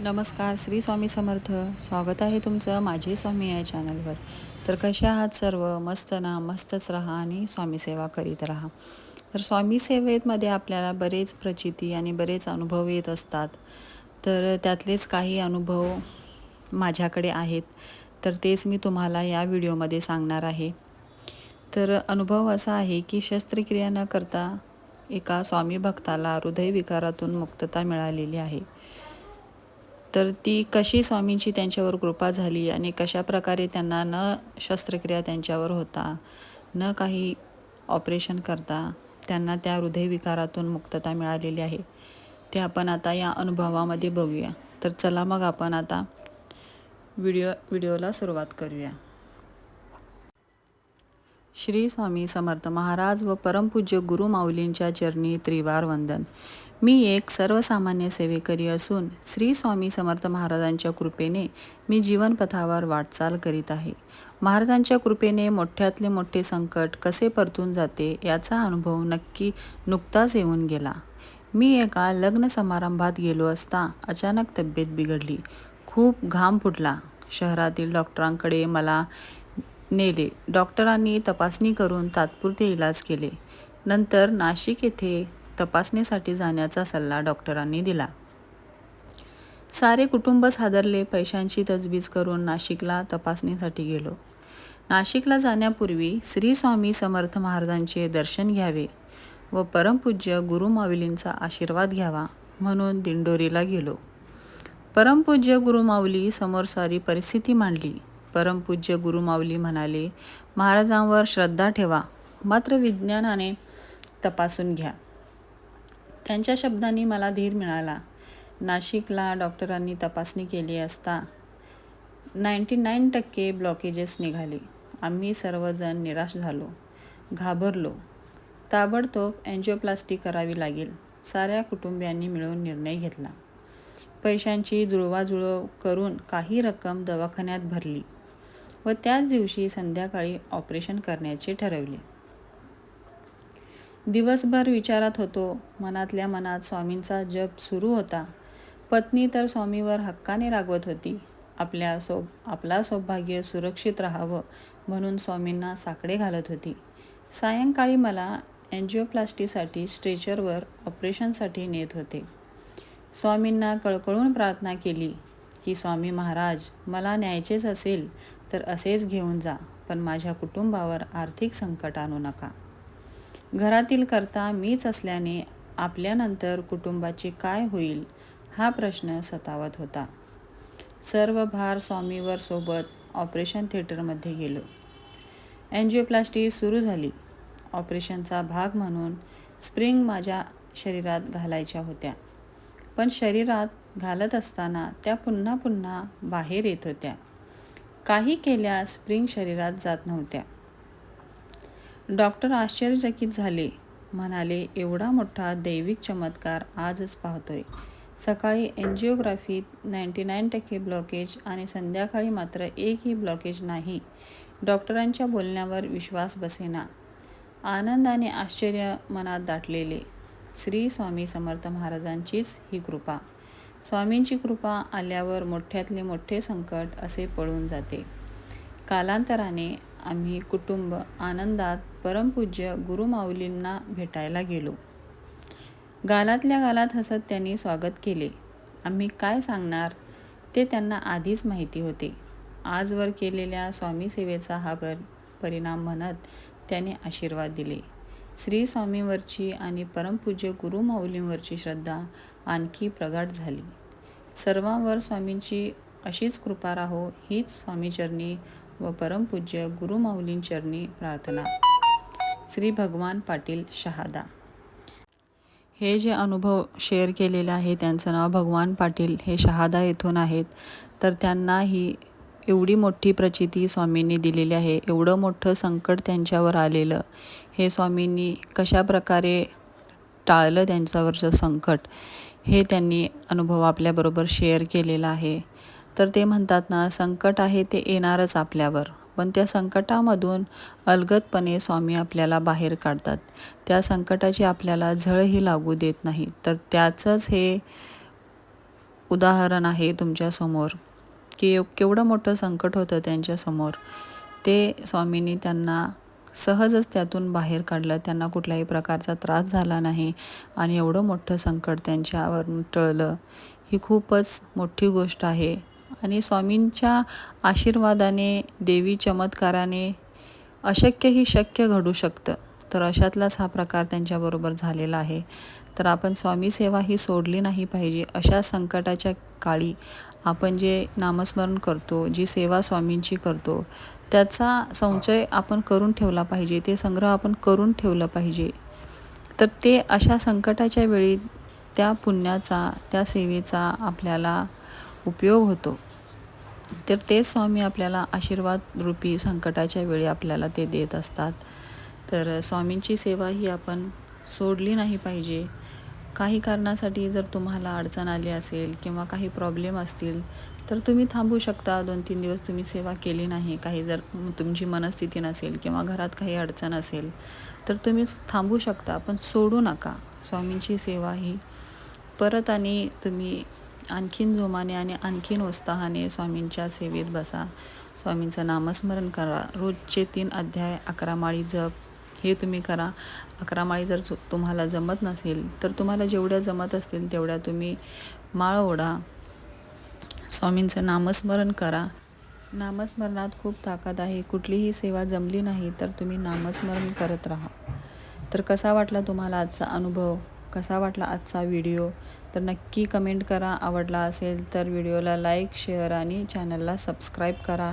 नमस्कार श्री स्वामी समर्थ. स्वागत आहे तुमचं माझे स्वामी या चॅनलवर तर कशा आहात सर्व? मस्त ना? मस्तच राहा आणि स्वामी सेवा करीत राहा. तर स्वामी सेवेमध्ये आपल्याला बरेच प्रचिती आणि बरेच अनुभव येत असतात. तर त्यातलेच काही अनुभव माझ्याकडे आहेत. तर तेच मी तुम्हाला या व्हिडिओमध्ये सांगणार आहे. तर अनुभव असा आहे की शस्त्रक्रिया न करता एका स्वामी भक्ताला हृदयविकारातून मुक्तता मिळालेली आहे. तर ती कशी स्वामींची त्यांच्यावर कृपा झाली आणि कशा प्रकारे त्यांना न शस्त्रक्रिया त्यांच्यावर होता न काही ऑपरेशन करता त्यांना त्या हृदयविकारातून मुक्तता मिळालेली आहे ते आपण आता या अनुभवामध्ये बघूया. तर चला मग आपण आता व्हिडिओ व्हिडिओला सुरुवात करूया. श्री स्वामी समर्थ महाराज व परमपूज्य गुरु माऊलींच्या चरणी त्रिवार वंदन. मी एक सर्वसामान्य सेवेकरी असून श्री स्वामी समर्थ महाराजांच्या कृपेने मी जीवनपथावर वाटचाल करीत आहे. महाराजांच्या कृपेने मोठ्यातले मोठे संकट कसे परतून जाते याचा अनुभव नक्की नुकताच येऊन गेला. मी एका लग्न समारंभात गेलो असता अचानक तब्येत बिघडली. खूप घाम फुटला. शहरातील डॉक्टरांकडे मला नेले. डॉक्टरांनी तपासणी करून तात्पुरते इलाज केले. नंतर नाशिक येथे तपासणीसाठी जाण्याचा सल्ला डॉक्टरांनी दिला. सारे कुटुंब सादरले पैशांची तजवीज करून नाशिकला तपासणीसाठी गेलो. नाशिकला जाण्यापूर्वी श्री स्वामी समर्थ महाराजांचे दर्शन घ्यावे व परमपूज्य गुरु माऊलींचा आशीर्वाद घ्यावा म्हणून दिंडोरीला गेलो. परमपूज्य गुरुमाऊली समोर सारी परिस्थिती मांडली. परमपूज्य गुरुमाऊली म्हणाले महाराजांवर श्रद्धा ठेवा मात्र विज्ञानाने तपासून घ्या. त्यांच्या शब्दांनी मला धीर मिळाला. नाशिकला डॉक्टरांनी तपासणी केली असता नाईंटी नाईन टक्के ब्लॉकेजेस निघाले. आम्ही सर्वजण निराश झालो घाबरलो. ताबडतोब अँजिओप्लास्टी करावी लागेल साऱ्या कुटुंबियांनी मिळून निर्णय घेतला. पैशांची जुळवाजुळव करून काही रक्कम दवाखान्यात भरली. व त्याच दिवशी संध्याकाळी ऑपरेशन करण्याचे ठरवले. दिवसभर विचारात होतो. मनातल्या मनात स्वामींचा जप सुरू होता. पत्नी तर स्वामीवर हक्काने रागवत होती. आपल्या सौ आपला सौभाग्य सुरक्षित राहावं म्हणून स्वामींना साकडे घालत होती. सायंकाळी मला अँजिओप्लास्टीसाठी स्ट्रेचरवर ऑपरेशनसाठी नेत होते. स्वामींना कळकळून प्रार्थना केली की स्वामी महाराज मला न्यायचेच असेल तर असेच घेऊन जा पण माझ्या कुटुंबावर आर्थिक संकट आणू नका. घरातील करता मीच असल्याने आपल्यानंतर कुटुंबाचे काय होईल हा प्रश्न सतावत होता. सर्व भार स्वामीवर सोबत ऑपरेशन थिएटरमध्ये गेलो. अँजिओप्लास्टी सुरू झाली. ऑपरेशनचा भाग म्हणून स्प्रिंग माझ्या शरीरात घालायच्या होत्या. पण शरीरात घालत असताना त्या पुन्हा पुन्हा बाहेर येत होत्या. काही केल्या स्प्रिंग शरीरात जात नव्हत्या. डॉक्टर आश्चर्यचकित झाले. म्हणाले एवढा मोठा दैविक चमत्कार आजच पाहतोय. सकाळी एन्जिओग्राफीत नाईंटी नाईन टक्के ब्लॉकेज आणि संध्याकाळी मात्र एकही ब्लॉकेज नाही. डॉक्टरांच्या बोलण्यावर विश्वास बसेना. आनंद आणि आश्चर्य मनात दाटलेले. श्री स्वामी समर्थ महाराजांचीच ही कृपा. स्वामींची कृपा आल्यावर मोठ्यातले मोठे संकट असे पळून जाते. कालांतराने आम्ही कुटुंब आनंदात परमपूज्य गुरुमाऊलींना भेटायला गेलो. गालातल्या गालात हसत त्यांनी स्वागत केले. आम्ही काय सांगणार? ते त्यांना आधीच माहिती होते. आजवर केलेल्या स्वामी सेवेचा हा पर परिणाम म्हणत त्याने आशीर्वाद दिले. श्री स्वामींवरची आणि परमपूज्य गुरुमाऊलींवरची श्रद्धा आणखी प्रगाढ झाली. सर्वांवर स्वामींची अशीच कृपा राहो हीच स्वामीचरणी व परमपूज्य गुरुमाऊलींचरणी प्रार्थना. श्री भगवान पाटील शहादा. हे जे अनुभव शेअर केलेले आहे त्यांचं नाव भगवान पाटील हे शहादा येथून आहेत तर त्यांना ही एवढी मोठी प्रचिती स्वामींनी दिलेली आहे एवढं मोठं संकट त्यांच्यावर आलेलं. हे स्वामींनी कशा प्रकारे टाळलं त्यांच्यावरचं संकट? हे त्यांनी अनुभव आपल्याबरोबर शेअर केलेला आहे. तर ते म्हणतात ना संकट आहे ते येणारच आपल्यावर. पण त्या संकटामधून अलगदपणे स्वामी आपल्याला बाहेर काढतात. त्या संकटाची आपल्याला झळही लागू देत नाही. तर त्याचंच हे उदाहरण आहे तुमच्यासमोर की केवढं मोठं संकट होतं त्यांच्यासमोर ते स्वामींनी त्यांना सहजच त्यातून बाहेर काढलं. त्यांना कुठल्याही प्रकारचा त्रास झाला नाही आणि एवढं मोठं संकट त्यांच्यावर टळलं. ही खूपच मोठी गोष्ट आहे. आणि स्वामींच्या आशीर्वादाने देवी चमत्काराने अशक्यही शक्य घडू शकतं. तर अशातलाच हा प्रकार त्यांच्याबरोबर झालेला आहे. तर आपण स्वामी सेवा ही सोडली नाही पाहिजे अशा संकटाच्या काळी आपण जे नामस्मरण करतो जी सेवा स्वामींची करतो त्याचा संचय आपण करून ठेवला पाहिजे ते संग्रह आपण करून ठेवलं पाहिजे. तर ते अशा संकटाच्या वेळी त्या पुण्याचा त्या सेवेचा आपल्याला उपयोग होतो. तर तेच स्वामी आपल्याला आशीर्वाद रूपी संकटाच्या वेळी आपल्याला ते देत असतात. तर स्वामींची सेवा ही आपण सोडली नाही पाहिजे. काही कारणासाठी जर तुम्हाला अडचण आली असेल किंवा काही प्रॉब्लेम असतील तर तुम्ही थांबू शकता. दोन तीन दिवस तुम्ही सेवा केली नाही काही जर तुमची मनस्थिती नसेल किंवा घरात काही अडचण असेल तर तुम्ही थांबू शकता. पण सोडू नका. स्वामींची सेवा ही परत आणि तुम्ही आणखीन जोमाने आणि आणखीन उत्साहाने स्वामींच्या सेवेत बसा. स्वामींचं नामस्मरण करा. रोजचे तीन अध्याय अकरा माळी जप हे तुम्ही करा. अकरा माळी जर तुम्हाला जमत नसेल तर तुम्हाला जेवढ्या जमत असतील तेवढ्या तुम्ही माळ ओढा. स्वामींचं नामस्मरण करा. नामस्मरणात खूप ताकद आहे. कुठलीही सेवा जमली नाही तर तुम्ही नामस्मरण करत राहा. तर कसा वाटला तुम्हाला आजचा अनुभव? कसा वाटला आजचा व्हिडिओ? तर नक्की कमेंट करा. आवडला असेल तर व्हिडिओला लाईक शेअर आणि चॅनलला सबस्क्राईब करा.